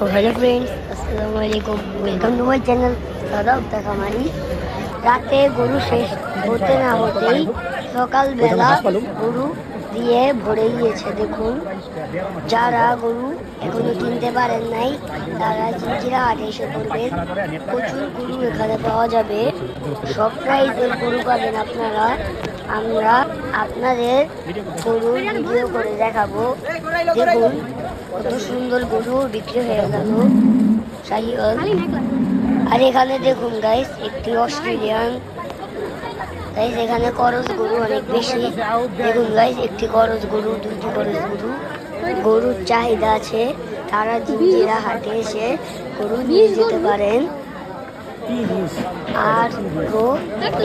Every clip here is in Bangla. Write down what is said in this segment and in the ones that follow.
তো হ্যালো ফ্রেন্ডস আসসালামু আলাইকুম ওয়েলকাম টু মাই চ্যানেল দাদা খামারি রাতে গরু শেষ হতে না হতেই সকালবেলা গরু দিয়ে ভরে গিয়েছে দেখুন যারা গরু এখনও কিনতে পারেন নাই তারা চিচিরা হাটে এসে পড়বেন প্রচুর গরু এখানে পাওয়া যাবে সব প্রাইজের গরু পাবেন আপনারা আমরা আপনাদের গরুর ভিডিও করে দেখাবো দেখুন কত সুন্দর গরু বিক্রি হয়ে গেল। শাহিওয়াল আর এখানে দেখুন গাইস একটি অস্ট্রেলিয়ান। গাইস এখানে করজ গরু অনেক বেশি। দেখুন গাইস একটি করজ গরু দুটি করজ গরু। গরুর চাহিদা আছে। তারা জিঞ্জিরা হাটে এসে গরু নিয়ে যেতে পারেন। আর গো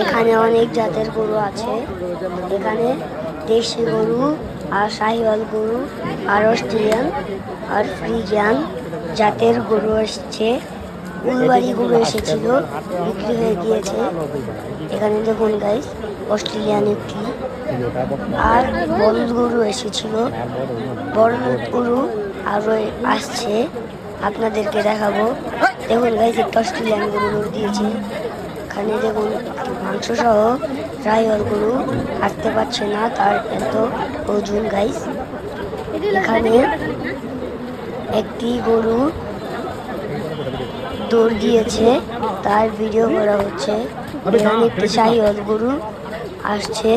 এখানে অনেক জাতের গরু আছে। এখানে দেশি গরু আর শাহিওয়াল গরু, আর অস্ট্রেলিয়ান, আর ফ্রিজিয়ান জাতের গরু এসছে উলবাড়ি গরু এসেছিল, বিক্রি হয়ে গিয়েছে। এখানে দেখুন গাইস অস্ট্রেলিয়ান একটি। আর বলদ গরু এসেছিল বড় গরু আরও আসছে, আপনাদেরকে দেখাবো। দেখুন গাইস একটা অস্ট্রেলিয়ান গরু গরু দিয়েছে। এখানে দেখুন মাংস সহ ড্রাইভার গরু হাঁটতে পারছে না, তার এত ওজন গাইস এখানে একটি গরু দৌড় দিয়েছে। তার ভিডিও করা হচ্ছে। এখানে একটি শাহিওয়াল গরু আসছে।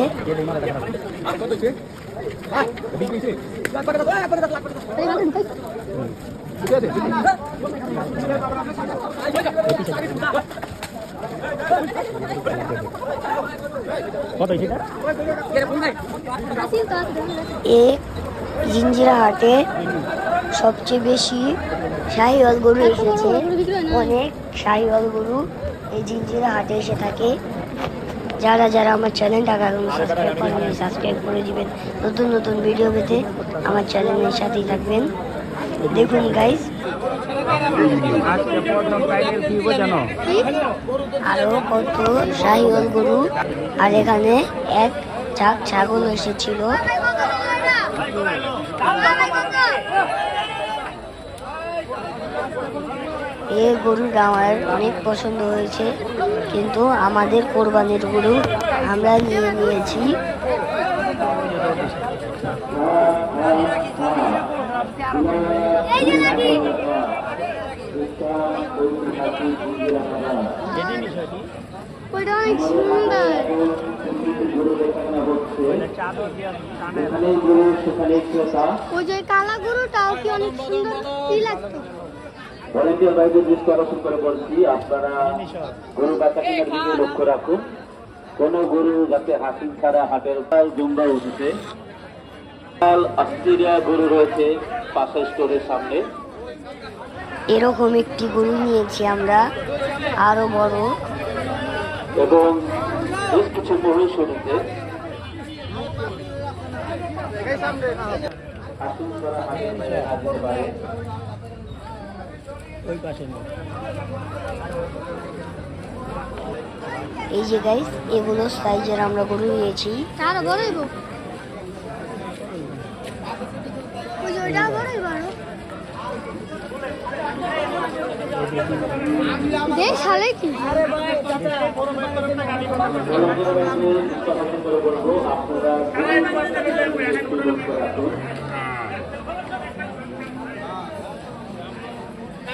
কত জিঞ্জিরা হাটে সবচেয়ে বেশি শাহিওয়াল গরু এসেছে। অনেক শাহিওয়াল গরু এই জিঞ্জিরা হাটে এসে থাকে। যারা যারা আমার চ্যানেলটাকে এখন সাবস্ক্রাইব করেন সাবস্ক্রাইব করে দিবেন। নতুন নতুন ভিডিও পেতে আমার চ্যানেলের সাথেই থাকবেন। দেখুন গাইস কি কত শাহিওয়াল গরু। আর এখানে এক ঝাঁক ছাগল এসেছিল। এই গরুটা আমার অনেক পছন্দ হয়েছে। কিন্তু আমাদের কোরবানির গরু আমরা নিয়ে নিয়েছি। ওটা অনেক সুন্দর ওই যে কালা গরুটাও কি অনেক সুন্দর কি লাগতো ভলেন্টিয়ার ভাইদের দৃষ্টি আকর্ষণ করে বলছি আপনারা গরু বাচ্চা কেনার দিকে লক্ষ্য রাখুন কোন গরু যাতে হাসি ছাড়া হাটের জুমবা উঠেছে অস্ট্রেলিয়া গরু রয়েছে স্টোরের সামনে। এরকম একটি গরু নিয়েছি আমরা আরও বড়। এবং বেশ কিছু মহিষ তারা পাশে না এই যে গাইস এগুলো সাইজের আমরা গরু নিয়েছি। আরও বড়ই গো ওই যে ওইটা বড়ই বড় দেখ সালে কি?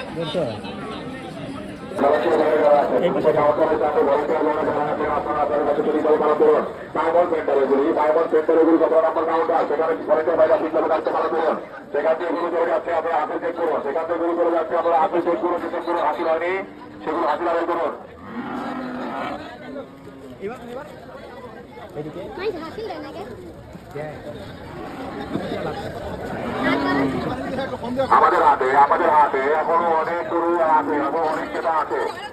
ভলেন্টিয়ার করে কেনার দিকে একটু লক্ষ্য রাখুন বুঝছ সেগুলো আমাদের হাতে আমাদের হাতে, এখনও অনেক গরু আছে এবং অনেক ক্রেতা আছে।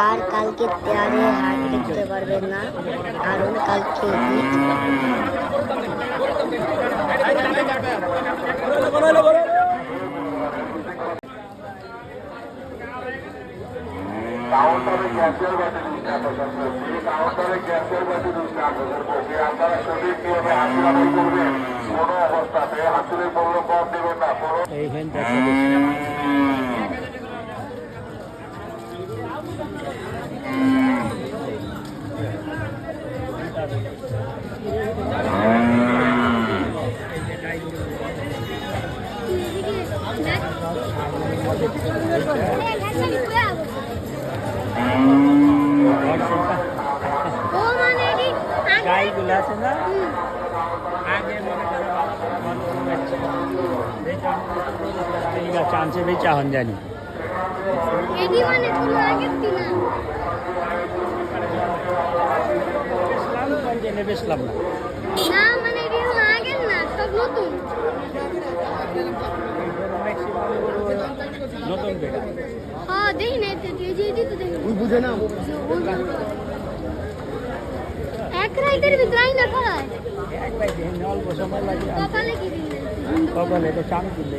আর কালকে তেয়ারে হাট দেখতে পারবেন না কারণ কালকে ঈদ। গ্যাসের বাতি দুধটা আকর্ষণ করছি কাউন্টারে গ্যাসের বাতি দুধটা আকর্ষণ করছি আপনারা সঠিক নিয়মে হাসিল আদায় করবেন কোনো অবস্থাতে হাসিলের মূল্য কম দেবেন না কোনো এইখান থেকে ও মানে গাইগুলো আছে না আগে মনে করো মানে তুমি আগে দিনা বেচলাম জেনে বেচলাম না। না মানে এডি হলো আগে না সব নতুন। নতুন বেটা হ্যাঁ দেখি না এতে এই যে তো দেখি। তুই বুঝে না এক রাইতের ভিতরে আইনা খায়। এক ভাই অল্প সময় লাগে। কপালে কি দিলে কপালে তো চান দিলে।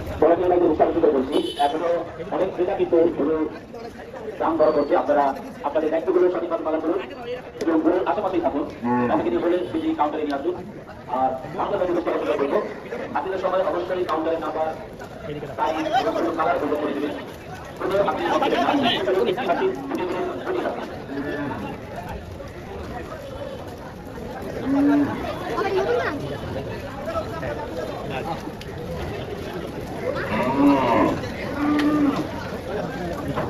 পড়াশোনা উৎসাহিত করে বলছি এখনও অনেক ক্রেতা কিন্তু দাম করছে। আপনারা আপনাদের দায়িত্বগুলো সঠিকভাবে পালন করুন এবং গরুর আশেপাশেই থাকুন। বলে বিজি কাউন্টারে নিয়ে আসুন। আর করব। সময় অবশ্যই কাউন্টারের নাম্বার কালার করে দেবেন। আপনি একটি হাতি ফুটে দিলে ফুটে যাবে। আবার নতুন না ওই ঢুকাইতেছে হুম এটি নতুন আনছি এতগুলো বলেন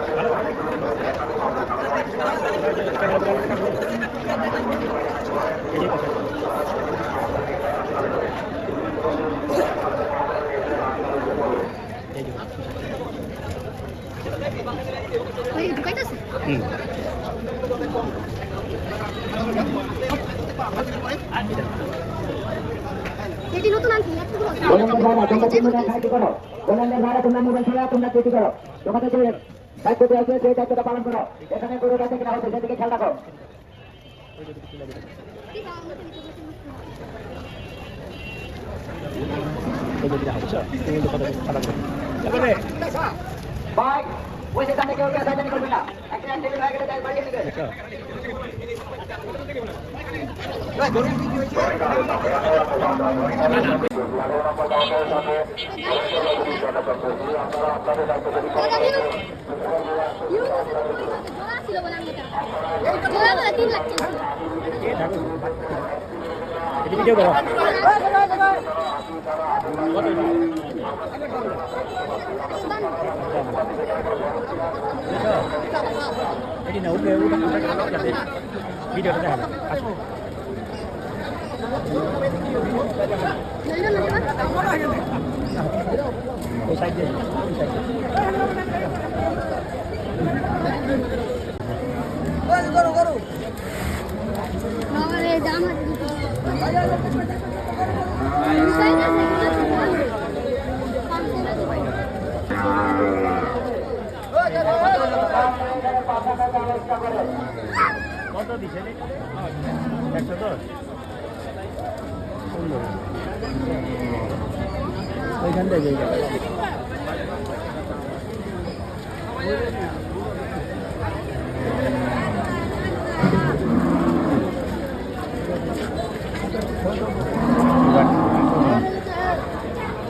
ভাড়া তোমরা তিন মিনিট সাহায্য করো বলেন ভাড়া তোমরা মোবাইল ছাড়া তোমরা চেষ্টা করো তোমাদের যে দায়িত্ব দেওয়া হয়েছে সেই দায়িত্বটা পালন করো এখানে গরু কাছে কিনা হচ্ছে সেদিকে খেয়াল রাখো এই ওই যে সামনে কেউ সাহায্য করবে না। একটা টেবিল তাই বাড়িয়ে দিবে। ছিল বলে আমি এটা তিন লাখ এটি ভিডিও করো। এটি না উঠে উঠে ভিডিওটা দেখা যাবে আসো। ওই সাইড দিয়ে ওই সাইড দিয়ে। কত দিছে একশো দশ সুন্দর ওইখান থেকে যাই যাবে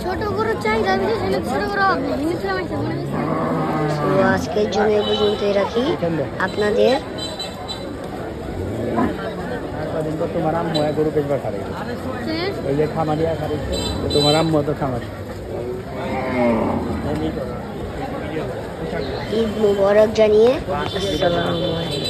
ছোট গরুর চাহিদা বেশি ছিল ছোট গরু হিন্দুছিলাম আছে মনে হচ্ছে তো আজকের জন্য এ পর্যন্তই রাখি। আপনাদের তোমার গরু ঈদ মুবারক জানিয়ে আসসালামু আলাইকুম।